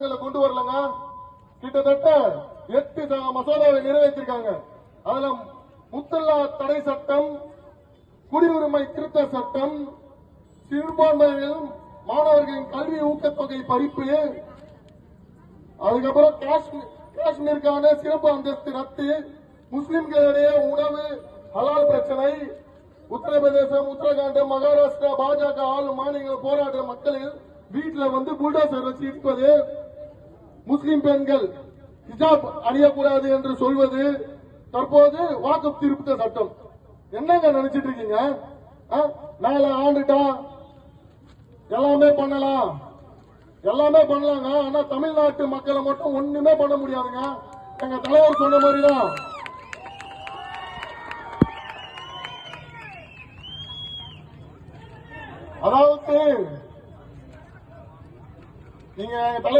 கொண்டு வரலங்க. கிட்டத்தட்ட எட்டு மசோதாவை நிறைவேற்றிருக்காங்க. அதுல முத்தல்லா தடை சட்டம் குடியுரிமை திருத்த சட்டம் சிறுபான்மையிலும் மாணவர்களின் கல்வி ஊக்கத்தொகை பறிப்பு அதுக்கப்புறம் காஷ்மீர் காஷ்மீருக்கான சிறப்பு அந்தஸ்து ரத்து முஸ்லிம்களிடையே உணவு ஹலால் பிரச்சனை உத்தரப்பிரதேசம் உத்தரகாண்ட் மகாராஷ்டிரா பாஜக ஆளும் மாநில போராடுற மக்களில் வீட்டுல வந்து புல்டோசர் வச்சு இருப்பது முஸ்லிம் பெண்கள் ஹிஜாப் அணியக்கூடாது என்று சொல்வது தற்போது வாக்கு திருத்த சட்டம். என்னங்க நினைச்சிட்டு இருக்கீங்க? ஆ? நாலு ஆண்டுட்டா எல்லாமே பண்ணலாம். எல்லாமே பண்ணலாங்க. ஆனா தமிழ்நாட்டு மக்களை மட்டும் ஒண்ணுமே பண்ண முடியாதுங்க. எங்க தலைவர் சொன்ன மாதிரிதான். அதாவது நீங்க தலைவர்